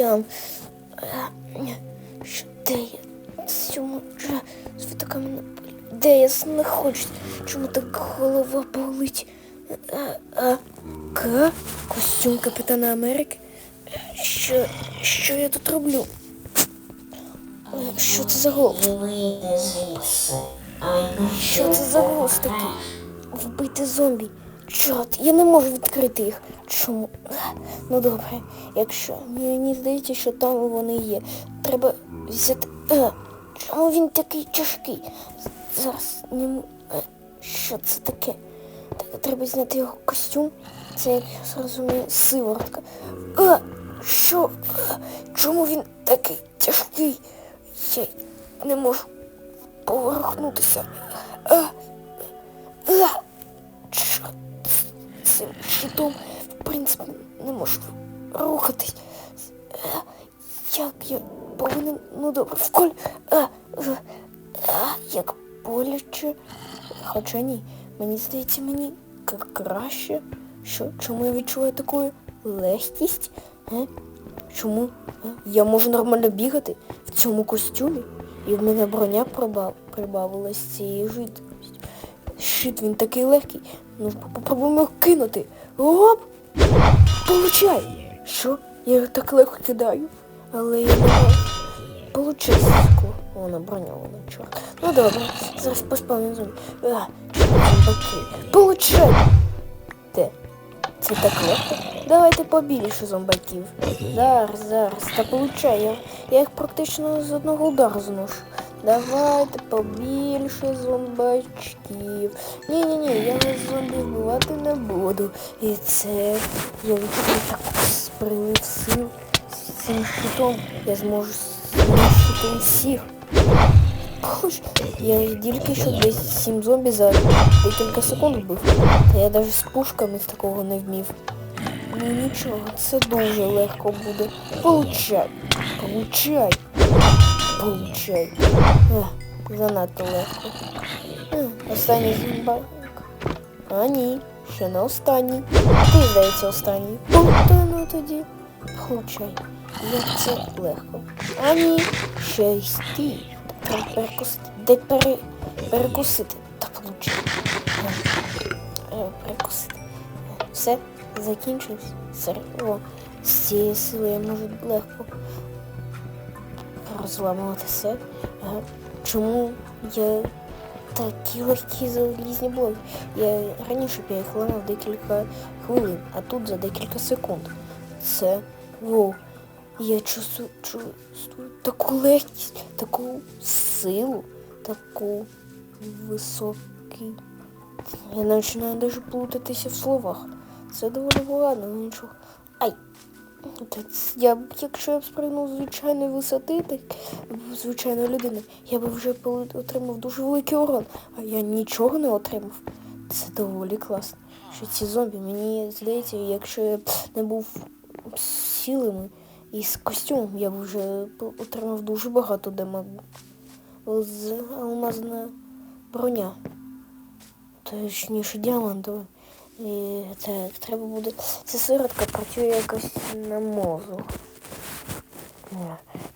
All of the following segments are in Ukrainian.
ям. Що де я? Вже світока мене? Де я знаходжусь? Чому так голова болить? А, а, К? Костюм Капітана Америки? Що, що я тут роблю? Е, Що це за голос? Що це за голос такий? Вбити зомбі. Чорт, я не можу відкрити їх. Чому? Ну добре, якщо мені здається, що там вони є. Треба взяти. Е, чому він такий тяжкий? Зараз не е, що це таке? Так, треба зняти його костюм. Це як я зрозумію, сиворотка. Е, що? Чому він такий тяжкий? Я не можу поворухнутися. Е, що цим щитом, в принципі, не можу рухатись. Е, Як я повинен, ну добре, вколь. Е, е, Як боляче. Хоча ні, мені здається, мені краще. Що, чому я відчуваю таку легкість? Е? Чому е? я можу нормально бігати в цьому костюмі? І в мене броня прибав, прибавилась цієї жидкості. Щит, він такий легкий. Ну, попробуємо кинути. Оп! Получай! Що? Я його так легко кидаю. Але я не. Получай скло. Вона броньована, чорт. Ну добре, зараз поспавлю зомбі. А, зомбаки. Получай! Де? Це так легко? Давайте побільше зомбаків. Зараз, зараз. Та получай. Я, я їх практично з одного удару зношу. Давайте побільше зомбачків. Ні-ні-ні, я вас зомбі вбивати не буду. І це я відчуваю таку прилив сил з цим щитом. Я зможу знищити всіх. Я тільки що десь сім зомбі за декілька секунд вбив. Та я навіть з пушками такого не вмів. Ну нічого, це дуже легко буде. Получай! Получай! Ех, занадто легко. Останній зомбак. А ні, ще не останній. Ти, здається, останній. То ну тоді. Получай. Як це легко. А ні, ще й стій. Треба перекусити. Де пере... перекусити? Та получай. Е, Перекусити. Все, закінчилось. О, з цієї сили я можу легко розламувати все. Чому я такі легкі залізні блоки? Я раніше б я ламав декілька хвилин, а тут за декілька секунд. Це воу. Я чувствую, чувствую таку легкість, таку силу, таку високий. Я починаю навіть плутатися в словах. Це доволі багато, але нічого. Ай! Я, б- якщо я б спригнув з звичайної висоти, так звичайної людини, я б вже отримав дуже великий урон, а я нічого не отримав. Це доволі класно. Що ці зомбі, мені здається, якщо я б не був сілими і з костюмом, я б вже отримав дуже багато демагу. З алмазна броня. Точніше діамантова. І так, треба буде. Ця сиротка працює якось на мозок.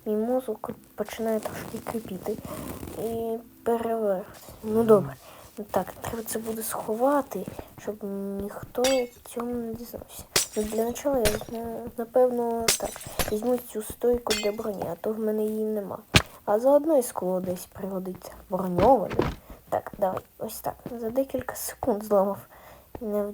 Мій мозок починає трошки кипіти і переверти. Ну добре. Ну так, треба це буде сховати, щоб ніхто цьому не дізнався. Ну, для начала я напевно так. Візьму цю стойку для броні, а то в мене її нема. А заодно і скло десь пригодиться. Броньоване. Так, давай, ось так. За декілька секунд зламав. Не,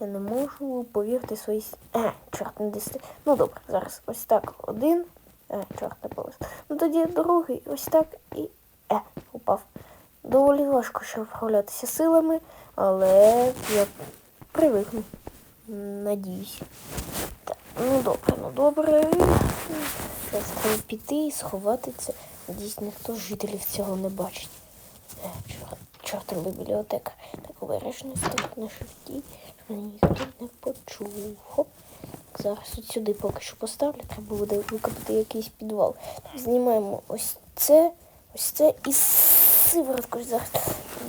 я не можу повірити свої. Е, чорт не дісти. Ну добре, зараз ось так один. Е, чорт не повез. Ну тоді другий, ось так і. Е, упав. Доволі важко ще вправлятися силами, але я привикну. Надіюсь. Так, ну добре, ну добре. Зараз треба піти і сховати це. Надіюсь, ніхто з жителів цього не бачить. Е, чортова бібліотека. Так обережно стоїть на шифті, щоб мене ніхто не почув. Хоп. Зараз от сюди поки що поставлю, треба буде викопати якийсь підвал. Знімаємо ось це, ось це і сиворотку зараз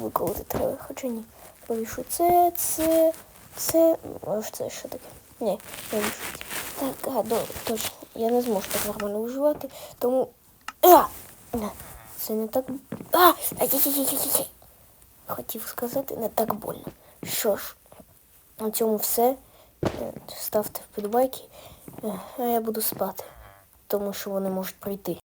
виколоти треба. Хоча ні. Повішу це, це, це. Ну, ось це що таке? Ні, не вішу. Так, а, до, точно, я не зможу так нормально виживати, тому. А! Це не так. А! Ай-яй-яй-яй-яй. Хотів сказати, не так больно. Що ж, на цьому все. Е, Ставте вподобайки, Е, а я буду спати, тому що вони можуть прийти.